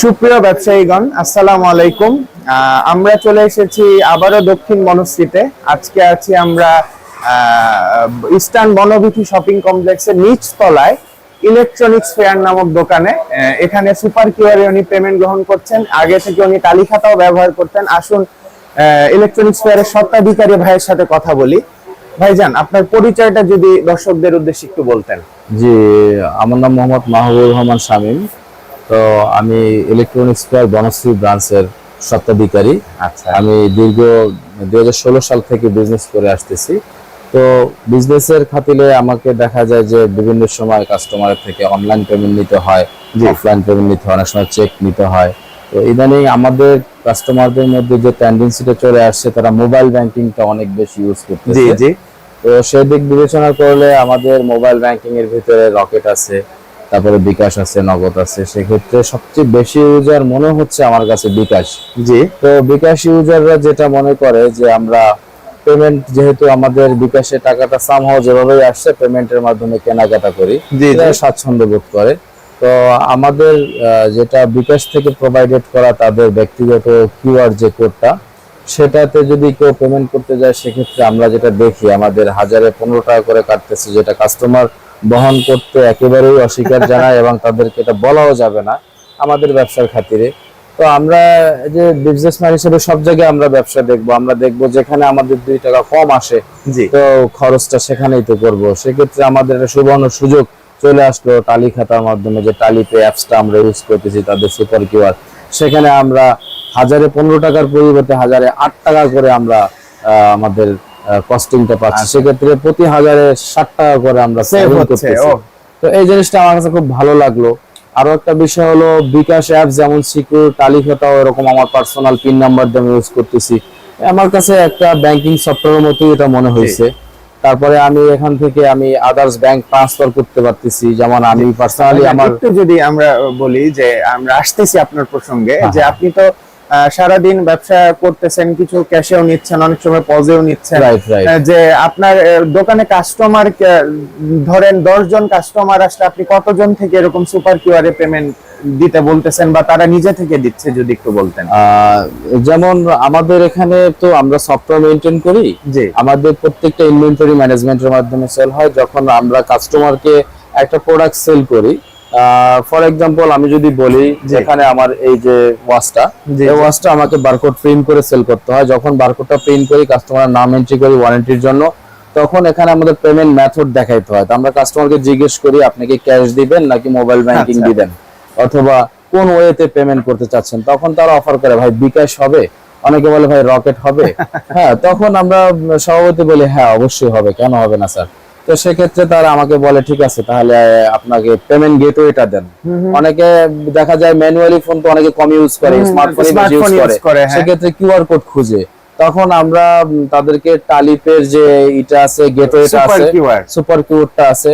সুপ্রিয় ব্যবসায়ীগণ, আসসালামু আলাইকুম। আমরা চলে এসেছি আবারও দক্ষিণ বনশ্রীতে। আজকে আছি আমরা ইস্টার্ন বনবিথি শপিং কমপ্লেক্সের নিচ তলায় ইলেকট্রনিক্স ফেয়ার নামক দোকানে। এখানে সুপার কিউআরে উনি পেমেন্ট গ্রহণ করছেন। আগে থেকে উনি তালি খাতাও ব্যবহার করতেন। আসুন ইলেকট্রনিক্স ফেয়ারের স্বত্বাধিকারী ভাইয়ের সাথে কথা বলি। ভাইজান, আপনার পরিচয়টা যদি দর্শকদের উদ্দেশ্যে একটু বলতেন। জি, আমার নাম মোহাম্মদ মাহবুব রহমান শামীম। তো আমি ইলেকট্রনিক্স ফেয়ার বনশ্রী ব্রাঞ্চের স্বত্বাধিকারী। আচ্ছা। আমি দীর্ঘ দুই সাল থেকে বিজনেস করে আসতেছি। তো বিজনেসের খাতিলে আমাকে দেখা যায় যে বিভিন্ন সময় কাস্টমারের থেকে অনলাইন পেমেন্ট নিতে হয় অফলাইন পেমেন্ট নিতে হয় অনেক সময় চেক নিতে হয়। তো ইদানিং আমাদের কাস্টমারদের মধ্যে যে টেন্ডেন্সিটা চলে আসছে তারা মোবাইল ব্যাংকিংটা অনেক বেশি ইউজ জি করতেছে তো সেদিক বিবেচনা করলে আমাদের মোবাইল ব্যাংকিং এর ভিতরে রকেট আছে। তারপরে বিকাশ আছে নগদ আছে সেক্ষেত্রে সবচেয়ে বেশি ইউজার মনে হচ্ছে আমার কাছে বিকাশ। জি। তো বিকাশ ইউজাররা যেটা মনে করে যে আমরা পেমেন্ট যেহেতু আমাদের বিকাশে টাকাটা সামহাও যেভাবেই আসছে পেমেন্টের মাধ্যমে কেনাকাটা করি স্বাচ্ছন্দ্য বোধ করে। তো আমাদের যেটা বিকাশ থেকে প্রোভাইডেড করা তাদের ব্যক্তিগত কিউআর যে কোডটা সেটাতে যদি কেউ পেমেন্ট করতে যায় সেক্ষেত্রে আমরা যেটা দেখি আমাদের হাজারে পনেরো টাকা করে কাটতেছে যেটা কাস্টমার বহন করতে একেবারেই অস্বীকার জানায় এবং তাদেরকে এটা বলাও যাবে না আমাদের ব্যবসার খাতিরে। তো আমরা যে বিজনেসম্যান হিসেবে সব জায়গায় আমরা ব্যবসা দেখব আমরা দেখব যেখানে আমাদের দুই টাকা কম আসে তো খরচটা সেখানেই তো করব। সেক্ষেত্রে আমাদের একটা সুবর্ণ সুযোগ চলে আসলো টালি খাতার মাধ্যমে যে টালি পে অ্যাপসটা আমরা ইউজ করতেছি তাদের সুপার কিউআর সেখানে আমরা হাজারে পনেরো টাকার পরিবর্তে হাজারে আট টাকা করে আমরা আমাদের কস্টিংটা পাচ্ছি। সেক্ষেত্রে প্রতি হাজারে ষাট টাকা করে আমরা করতেছি। তো এই জিনিসটা আমার কাছে খুব ভালো লাগল। আরও একটা বিষয় হলো বিকাশ অ্যাপ যেমন সিকিউর খাতাও এরকম আমার পার্সোনাল পিন নাম্বার দিয়ে ইউজ করতেছি। আমার কাছে একটা ব্যাংকিং সফটওয়্যারের মতোই এটা মনে হয়েছে। তারপরে আমি এখান থেকে আমি আদার্স ব্যাংক ট্রান্সফার করতে পারতেছি। যেমন আমি পার্সোনালি আমার যদি আমরা বলি যে আমরা আসতেছি আপনার প্রসঙ্গে হ্যাঁ, যে আপনি তো সারাদিন ব্যবসা করতেছেন কিছু ক্যাশেও নিচ্ছেন অনেক সময় পজেও নিচ্ছেন। যে আপনার দোকানে কাস্টমার ধরেন দশ জন কাস্টমার আসলে আপনি কতজন থেকে এরকম সুপার কিউআরে পেমেন্ট দিতে বলতেছেন বা তারা নিজে থেকে দিচ্ছে যদি একটু বলতেন? যেমন আমাদের এখানে তো আমরা সফটওয়্যার মেনটেন করি। যে আমাদের প্রত্যেকটা ইনভেন্টরি ম্যানেজমেন্টের মাধ্যমে সেল হয়। যখন আমরা কাস্টমারকে একটা প্রোডাক্ট সেল করি ফর এক্সাম্পল আমি যদি বলি যেখানে আমার এই যে ওয়াচটা এই। ওয়াচটা আমাকে বারকোড প্রিন্ট করে সেল করতে হয়। যখন বারকোডটা প্রিন্ট করি কাস্টমারের নাম এন্ট্রি করি ওয়ারেন্টির জন্য তখন এখানে আমাদের পেমেন্ট মেথড দেখাইতে হয়। তো আমরা কাস্টমারকে জিজ্ঞেস করি আপনি কি ক্যাশ দিবেন নাকি মোবাইল ব্যাংকিং আচ্ছা। দিবেন? অথবা কোন ওয়েতে পেমেন্ট করতে চাচ্ছেন? তখন তারা অফার করে ভাই বিকাশ হবে? অনেকে বলে ভাই রকেট হবে? হ্যাঁ তখন আমরা সভাপতি বলি হ্যাঁ অবশ্যই হবে। কেন হবে না স্যার তো সেক্ষেত্রে তারা আমাকে বলে ঠিক আছে তাহলে আপনাকে পেমেন্ট গেটওয়েটা দেন। অনেকে দেখা যায় ম্যানুয়ালি ফোন তো অনেকে কম ইউজ করে স্মার্টফোন ইউজ করে হ্যাঁ। সেক্ষেত্রে কিউআর কোড খুঁজে। তখন আমরা তাদেরকে টালিপের যে এটা আছে গেটওয়েটা আছে সুপার কিউরটা আছে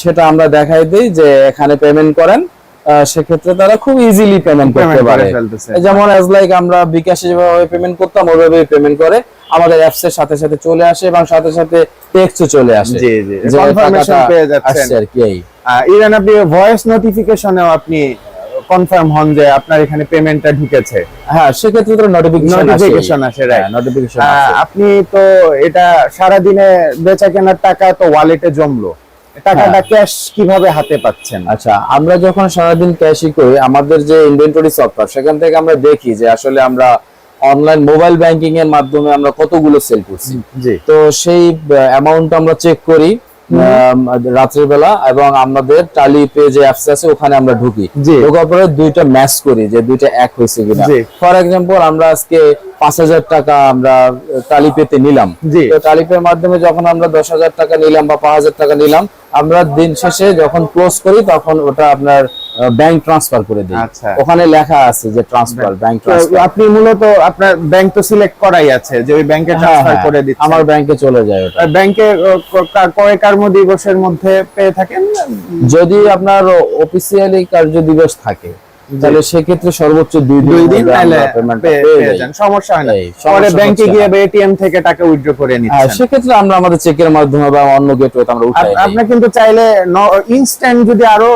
সেটা আমরা দেখাই দিই যে এখানে পেমেন্ট করেন। সেক্ষেত্রে তারা খুব ইজিলি পেমেন্ট করতে পারে। যেমন অ্যাজ লাইক আমরা বিকাশে যেভাবে পেমেন্ট করতাম ওইভাবে পেমেন্ট করে। আমাদের অ্যাপস এর সাথে সাথে চলে আসে এবং সাথে সাথে টেক্সটও চলে আসে। জি জি। কনফার্মেশন পেয়ে যাচ্ছেন। আর কি এই। ইভেন আপনি ভয়েস নোটিফিকেশনেও আপনি কনফার্ম হন যে আপনার এখানে পেমেন্টটা ঢুকেছে। হ্যাঁ সেক্ষেত্রে তো নোটিফিকেশন নোটিফিকেশন আসে রাইট নোটিফিকেশন আপনি তো এটা সারা দিনে বেচা কেনার টাকা তো ওয়ালেটে জমলো। টাকাটা ক্যাশ কীভাবে হাতে পাচ্ছেন? আচ্ছা আমরা যখন সারাদিন ক্যাশই করি আমাদের যে ইনভেন্টরি সফটওয়্যার সেখান থেকে আমরা দেখি যে আসলে আমরা অনলাইন মোবাইল ব্যাংকিং এর মাধ্যমে আমরা কতগুলো সেল করছি। জি। তো সেই অ্যামাউন্ট আমরা চেক করি রাত্রের বেলা এবং আমাদের টালি পে যে অ্যাপস আছে ওখানে আমরা ঢুকি। ঢোকার পরে দুইটা ম্যাচ করি যে দুইটা এক হয়েছে কিনা। ফর এক্সাম্পল আমরা আজকে পাঁচ হাজার টাকা আমরা টালি পেতে নিলাম। জি। তো টালি পের মাধ্যমে যখন আমরা দশ হাজার টাকা নিলাম বা পাঁচ হাজার টাকা নিলাম আমরা দিন শেষে যখন ক্লোজ করি তখন ওটা আপনার ব্যাংক ট্রান্সফার করে দিই। আচ্ছা। ওখানে লেখা আছে যে ট্রান্সফার ব্যাংক ট্রান্সফার আপনি মূলত আপনার ব্যাংক তো সিলেক্ট করাই আছে যে ওই ব্যাংকে ট্রান্সফার করে দিচ্ছেন হ্যাঁ, আমার ব্যাংকে চলে যায় ওটা। ব্যাংকে কয় কর্ম দিবসের মধ্যে পেয়ে থাকেন? যদি আপনার অফিসিয়ালি কার্য দিবস থাকে তাহলে সেক্ষেত্রে সর্বোচ্চ দুই দুই দিন সমস্যা হয় না। পরে ব্যাংকে গিয়ে। এটিএম থেকে টাকা উইথড্র করে হ্যাঁ নিচ্ছেন। সেক্ষেত্রে আমরা আমাদের চেকের মাধ্যমে বা অন্য গেটওয়ে আমরা উঠাই আপ- আপনি কিন্তু চাইলে ইনস্ট্যান্ট যদি আরও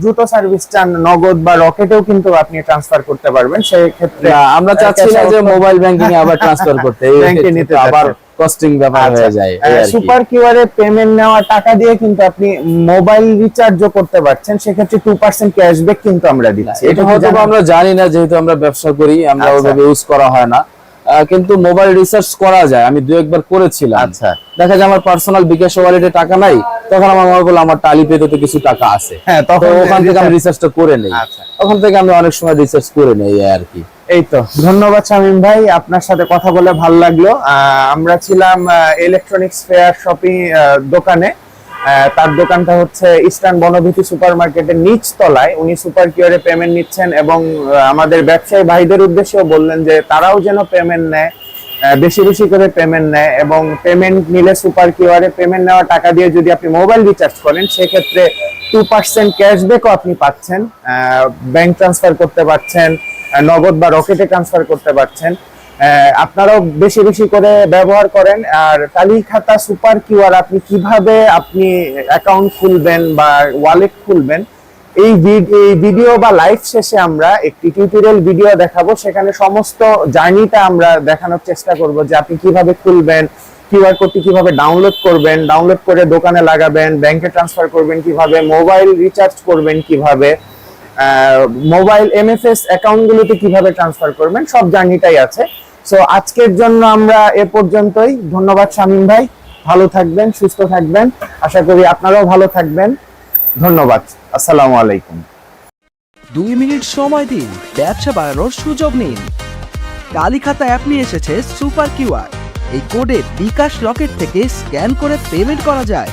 দ্রুত সার্ভিস চান নগদ বা রকেটেও কিন্তু আপনি ট্রান্সফার করতে পারবেন। সেই ক্ষেত্রে আমরা চাচ্ছি না যে মোবাইল ব্যাংকিং আবার ট্রান্সফার করতে ব্যাংকে নিতে আবার কস্টিং ব্যাপার হয়ে যায়। সুপার কিউআর এ পেমেন্ট নেওয়া টাকা দিয়ে কিন্তু আপনি মোবাইল রিচার্জও করতে পারছেন সেক্ষেত্রে টু পার্সেন্ট ক্যাশব্যাক কিন্তু আমরা দিচ্ছি। এটা হয়তো আমরা জানি না যেহেতু আমরা ব্যবসা করি আমরা আচ্ছা। ওইভাবে ইউজ করা হয় না। কিন্তু মোবাইল রিসার্চ করা যায়। আমি দু একবার করেছিলাম। আচ্ছা। দেখা যায় আমার পার্সোনাল বিকাশ ওয়ালেটে টাকা নাই তখন আমার মনে হলো আমার টালি পেতে তো কিছু টাকা আছে। হ্যাঁ তখন ওখান থেকে আমি রিসার্চটা করে নেই। আচ্ছা। ওখান থেকে আমি অনেক সময় রিসার্চ করে নেই আর কি। এই তো ধন্যবাদ শামীম ভাই। আপনার সাথে কথা বলে ভালো লাগল। আমরা ছিলাম ইলেকট্রনিক্স ফেয়ার শপিং দোকানে। তার দোকানটা হচ্ছে ইস্টার্ন বনভূতি সুপার মার্কেটের নিচ তলায়। উনি সুপার কিউরে পেমেন্ট নিচ্ছেন এবং আমাদের ব্যবসায়ী ভাইদের উদ্দেশ্যেও বললেন যে তারাও যেন পেমেন্ট নেয় বেশি বেশি করে পেমেন্ট নেয় এবং পেমেন্ট নিলে সুপার কিউআরে পেমেন্ট নেওয়া টাকা দিয়ে যদি আপনি মোবাইল রিচার্জ করেন, সেক্ষেত্রে টু পার্সেন্ট ক্যাশব্যাকও আপনি পাচ্ছেন। ব্যাংক ট্রান্সফার করতে পারছেন নগদ বা রকেটে ট্রান্সফার করতে পারছেন। আপনারাও বেশি বেশি করে ব্যবহার করেন। আর টালি খাতা সুপার কিউআর, আপনি কীভাবে আপনি অ্যাকাউন্ট খুলবেন বা ওয়ালেট খুলবেন, এই ভিডিও বা লাইভ শেষে আমরা একটি টিউটোরিয়াল ভিডিও দেখাবো। সেখানে সমস্ত জার্নিটা আমরা দেখানোর চেষ্টা করব যে আপনি কীভাবে খুলবেন, কিউআর কোডটি কীভাবে ডাউনলোড করবেন ডাউনলোড করে দোকানে লাগাবেন ব্যাংকে ট্রান্সফার করবেন কীভাবে মোবাইল রিচার্জ করবেন কীভাবে মোবাইল এমএফএস অ্যাকাউন্টগুলোতে কীভাবে ট্রান্সফার করবেন, সব জার্নিটাই আছে। সো আজকের জন্য আমরা এ পর্যন্তই। ধন্যবাদ শামীম ভাই। ভালো থাকবেন, সুস্থ থাকবেন। আশা করি আপনারাও ভালো থাকবেন। ধন্যবাদ। আসসালামু আলাইকুম। দুই মিনিট সময় দিন, ব্যবসা বাড়ানোর সুযোগ নিন। কালীখাতা অ্যাপ নিয়ে এসেছে সুপার কিউআর এই কোডে বিকাশ লকেট থেকে স্ক্যান করে পেমেন্ট করা যায়।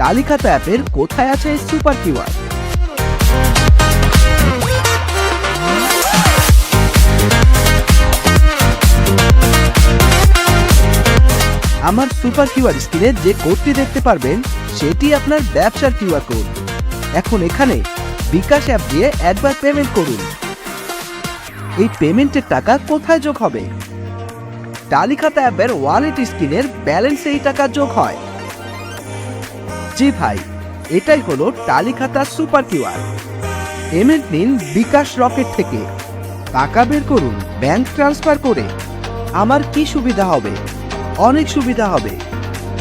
কালীখাতা অ্যাপের কোথায় আছে সুপার কিউআর আমার সুপার কিউআর স্ক্রিনে যে কোডটি দেখতে পারবেন, সেটি আপনার ব্যবসার কিউআর কোড। এখন এখানে বিকাশ অ্যাপ দিয়ে একবার পেমেন্ট করুন। এই পেমেন্টের টাকা কোথায় যোগ হবে? টালিখাতা অ্যাপের ওয়ালেট স্ক্রিনের ব্যালেন্সে এই টাকা যোগ হয়। জি ভাই, এটাই হলো টালিখাতা সুপার কিউআর। পেমেন্ট নিন বিকাশ রকেট থেকে। টাকা বের করুন ব্যাংক ট্রান্সফার করে। আমার কি সুবিধা হবে? অনেক সুবিধা হবে।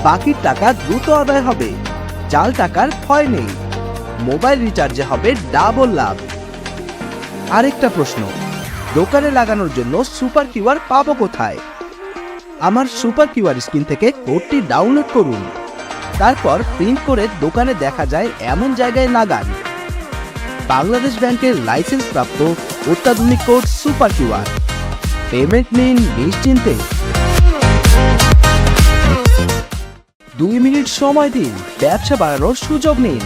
বাকির টাকা দ্রুত আদায় হবে। জাল টাকার ভয় নেই। মোবাইল রিচার্জে হবে ডাবল লাভ। আরেকটা প্রশ্ন, দোকানে লাগানোর জন্য সুপার কিউআর পাবো কোথায়? আমার সুপার কিউআর স্ক্রিন থেকে কোডটি ডাউনলোড করুন। তারপর প্রিন্ট করে দোকানে দেখা যায় এমন জায়গায় লাগান বাংলাদেশ ব্যাংকের লাইসেন্স প্রাপ্ত অত্যাধুনিক কোড সুপার কিউআর। পেমেন্ট নিন নিশ্চিন্তে। দুই মিনিট সময় দিন, ব্যবসা বাড়ানোর সুযোগ নিন।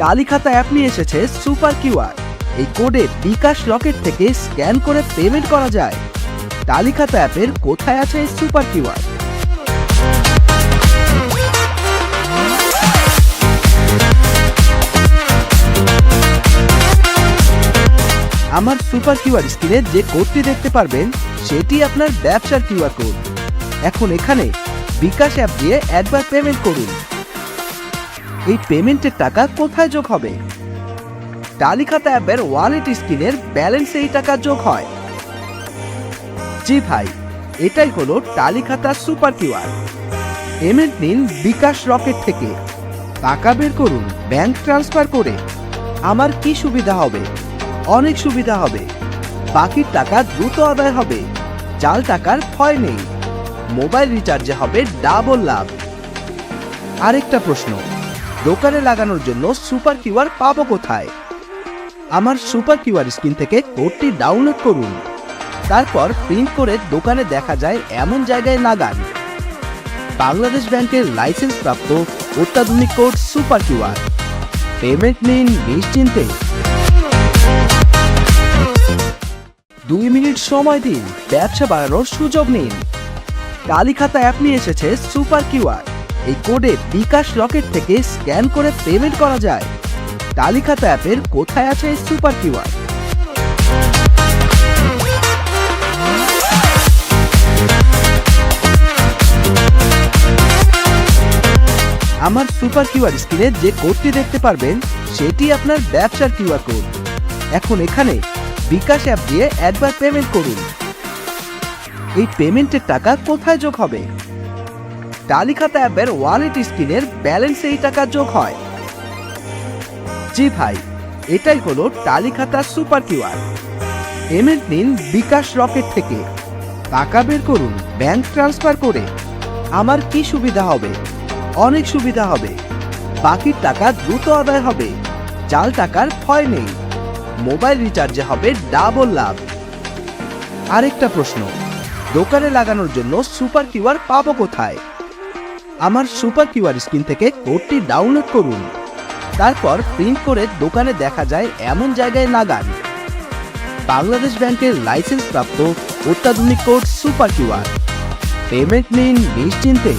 কালীখাতা অ্যাপ নিয়ে এসেছে সুপার কিউআর। এই কোডে বিকাশ রকেট থেকে স্ক্যান করে পেমেন্ট করা যায়। কালীখাতা অ্যাপের কোথায় আছে এই সুপার কিউআর? আমার সুপার কিউআর স্ক্রিনে যে কোডটি দেখতে পারবেন, সেটি আপনার ব্যবসার কিউআর কোড। এখন এখানে বিকাশ অ্যাপ দিয়ে একবার পেমেন্ট করুন। এই পেমেন্টের টাকা কোথায় যোগ হবে? টালিখাতা অ্যাপের ওয়ালেট স্ক্রিনের ব্যালেন্সে এই টাকা যোগ হয়। জি ভাই, এটাই হলো টালিখাতা সুপার কিউআর পেমেন্ট নিন বিকাশ রকেট থেকে। টাকা বের করুন ব্যাংক ট্রান্সফার করে। আমার কি সুবিধা হবে? অনেক সুবিধা হবে। বাকির টাকা দ্রুত আদায় হবে। জাল টাকার ভয় নেই। মোবাইল রিচার্জে হবে ডাবল লাভ। আরেকটা প্রশ্ন, দোকানে লাগানোর জন্য সুপার কিউআর পাবো কোথায়? আমার সুপার কিউআর স্ক্রিন থেকে কোডটি ডাউনলোড করুন। তারপর প্রিন্ট করে দোকানে দেখা যায় এমন জায়গায় লাগান। বাংলাদেশ ব্যাংকের লাইসেন্স প্রাপ্ত অত্যাধুনিক কোড সুপার কিউআর। পেমেন্ট নিন নিশ্চিন্তে। দুই মিনিট সময় দিন, ব্যবসা বাড়ানোর সুযোগ নিন। কালীখাতা অ্যাপ নিয়ে এসেছে সুপার কিউআর এই কোডে বিকাশ রকেট থেকে স্ক্যান করে পেমেন্ট করা যায়। কালীখাতা অ্যাপের কোথায় আছে এই সুপার কিউআর আমার সুপার কিউআর স্ক্রিনে যে কোডটি দেখতে পারবেন, সেটি আপনার ব্যবসার কিউআর কোড এখন এখানে বিকাশ অ্যাপ দিয়ে একবার পেমেন্ট করুন। এই পেমেন্টের টাকা কোথায় যোগ হবে? টালিখাতা অ্যাপের ওয়ালেট স্ক্রিনের ব্যালেন্সে এই টাকা যোগ হয়। জি ভাই, এটাই হলো টালিখাতা সুপার কিউআর পেমেন্ট নিন বিকাশ রকেট থেকে। টাকা বের করুন ব্যাংক ট্রান্সফার করে। আমার কি সুবিধা হবে? অনেক সুবিধা হবে। বাকির টাকা দ্রুত আদায় হবে। জাল টাকার ভয় নেই। মোবাইল রিচার্জে হবে ডাবল লাভ। আরেকটা প্রশ্ন। দোকানে লাগানোর জন্য সুপার কিউআর পাবো কোথায়? আমার সুপার কিউআর স্ক্রিন থেকে কোডটি ডাউনলোড করুন। তারপর প্রিন্ট করে দোকানে দেখা যায় এমন জায়গায় লাগান বাংলাদেশ ব্যাংকের লাইসেন্স প্রাপ্ত অত্যাধুনিক কোড সুপার কিউআর। পেমেন্ট নিন নিশ্চিন্তে।